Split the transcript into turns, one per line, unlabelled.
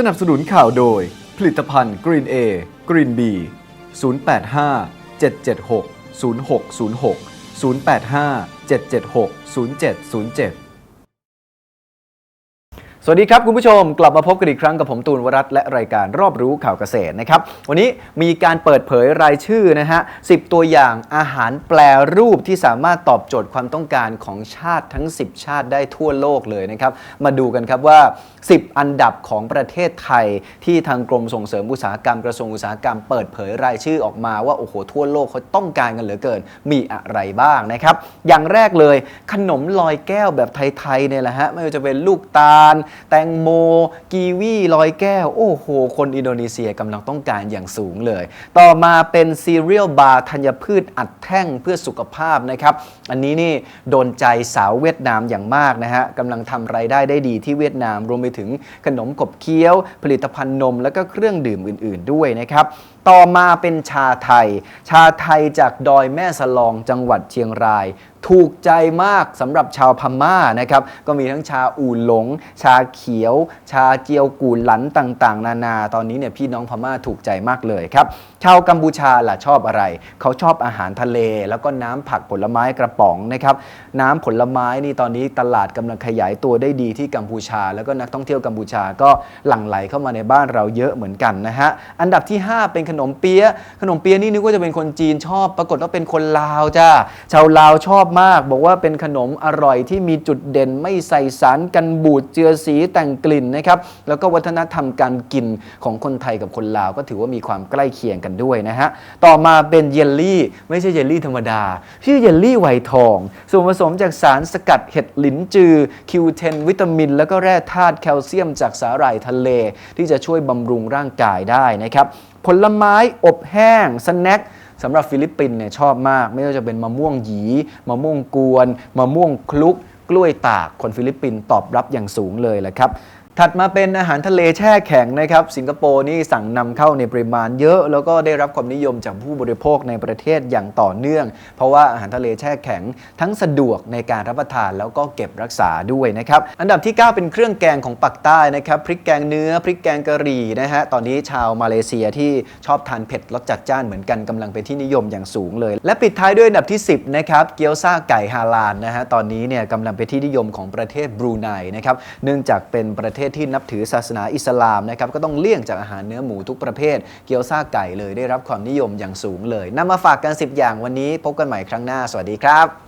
สนับสนุนข่าวโดย ผลิตภัณฑ์ Green A Green B 085 776 0606 085 776 0707 สวัสดีครับ คุณผู้ชมกลับมาพบกันอีกครั้งกับผมตูนวรัตและรายการรอบรู้ข่าวเกษตรนะครับวันนี้มีการเปิดเผยรายชื่อนะฮะ10ตัวอย่างอาหารแปลรูปที่สามารถตอบโจทย์ความต้องการของชาติทั้ง 10 ชาติได้ทั่วโลกเลยนะครับมาดูกันครับว่า 10 อันดับของประเทศไทย ที่ทางกรมส่งเสริมอุตสาหกรรมกระทรวงอุตสาหกรรมเปิดเผยรายชื่อออกมาว่าโอ้โหทั่วโลกเขาต้องการกันเหลือเกินมีอะไรบ้างนะครับอย่างแรกเลยขนมลอยแก้วแบบไทยๆเนี่ยแหละฮะไม่ว่าจะเป็นลูกตาลแตงโม กีวีลอยแก้ว โอ้โห คนอินโดนีเซียกำลังต้องการอย่างสูงเลย ต่อมาเป็นซีเรียลบาร์ธัญพืชอัดแท่งเพื่อสุขภาพนะครับ อันนี้นี่โดนใจสาวเวียดนามอย่างมากนะฮะกำลังทำไรายได้ได้ดีที่เวียดนาม รวมไปถึงขนมขบเคี้ยว ผลิตภัณฑ์นม แล้วก็เครื่องดื่มอื่น ๆ ด้วยนะครับต่อมาเป็นชาไทย ชาไทยจากดอยแม่สลองจังหวัดเชียงรายถูกใจมากสำหรับชาวพม่านะครับ ก็มีทั้งชาอู่หลง ชาเขียว ชาเจียวกูหลันต่างๆ นานา ตอนนี้เนี่ยพี่น้องพม่าถูกใจมากเลยครับ ชาวกัมพูชาล่ะชอบอะไร เขาชอบอาหารทะเล แล้วก็น้ำผักผลไม้กระป๋องนะครับ น้ำผลไม้นี่ตอนนี้ตลาดกำลังขยายตัวได้ดีที่กัมพูชา แล้วก็นักท่องเที่ยวกัมพูชาก็หลั่งไหลเข้ามาในบ้านเราเยอะเหมือนกันนะฮะ อันดับที่ 5 เป็นขนมเปี๊ยะ ขนมเปี๊ยะนี่นึกว่าจะเป็นคนจีนชอบ ปรากฏว่าเป็นคนลาวจ้า ชาวลาวชอบมาก บอกว่าเป็นขนมอร่อยที่มีจุดเด่นไม่ใส่สารกันบูดเจือสีแต่งกลิ่นนะครับแล้วก็วัฒนธรรมการกินของคนไทยกับคนลาวก็ถือว่ามีความใกล้เคียงกันด้วยนะฮะต่อมาเป็นเยลลี่ ไม่ใช่เยลลี่ธรรมดา ชื่อเยลลี่ไวทอง ส่วนผสมจากสารสกัดเห็ดหลินจือ Q10 วิตามิน แล้วก็แร่ธาตุแคลเซียมจากสาหร่ายทะเล ที่จะช่วยบำรุงร่างกายได้นะครับผลไม้อบแห้งสแน็ค สำหรับฟิลิปปินส์เนี่ยชอบมาก ไม่ว่าจะเป็นมะม่วงหยีมะม่วงกวน มะม่วงคลุก กล้วยตากคนฟิลิปปินส์ตอบรับอย่างสูงเลยแหละครับ ถัดมาเป็นอาหารทะเลแช่แข็งนะครับ สิงคโปร์นี่สั่งนำเข้าในปริมาณเยอะ แล้วก็ได้รับความนิยมจากผู้บริโภคในประเทศอย่างต่อเนื่อง เพราะว่าอาหารทะเลแช่แข็งทั้งสะดวกในการรับประทานแล้วก็เก็บรักษาด้วยนะครับ อันดับที่ 9 เป็นเครื่องแกงของปักใต้นะครับพริกแกงเนื้อพริกแกงกะหรี่นะฮะตอนนี้ชาวมาเลเซียที่ชอบทานเผ็ดรสจัดจ้านเหมือนกันกำลังเป็นที่นิยมอย่างสูงเลย และปิดท้ายด้วยอันดับที่ 10นะครับเกี๊ยวซ่าไก่ฮาลาลนะฮะตอนนี้เนี่ยกำลังเป็นที่นิยมของประเทศบรูไนนะครับเนื่องจากเป็นประเทศศที่นับถือศาสนาอิสลามนะครับก็ต้องเลี่ยงจากอาหารเนื้อหมูทุกประเภท เกี๊ยวซาไก่เลยได้รับความนิยมอย่างสูงเลยนำมาฝากกัน 10 อย่างวันนี้พบกันใหม่ครั้งหน้า สวัสดีครับ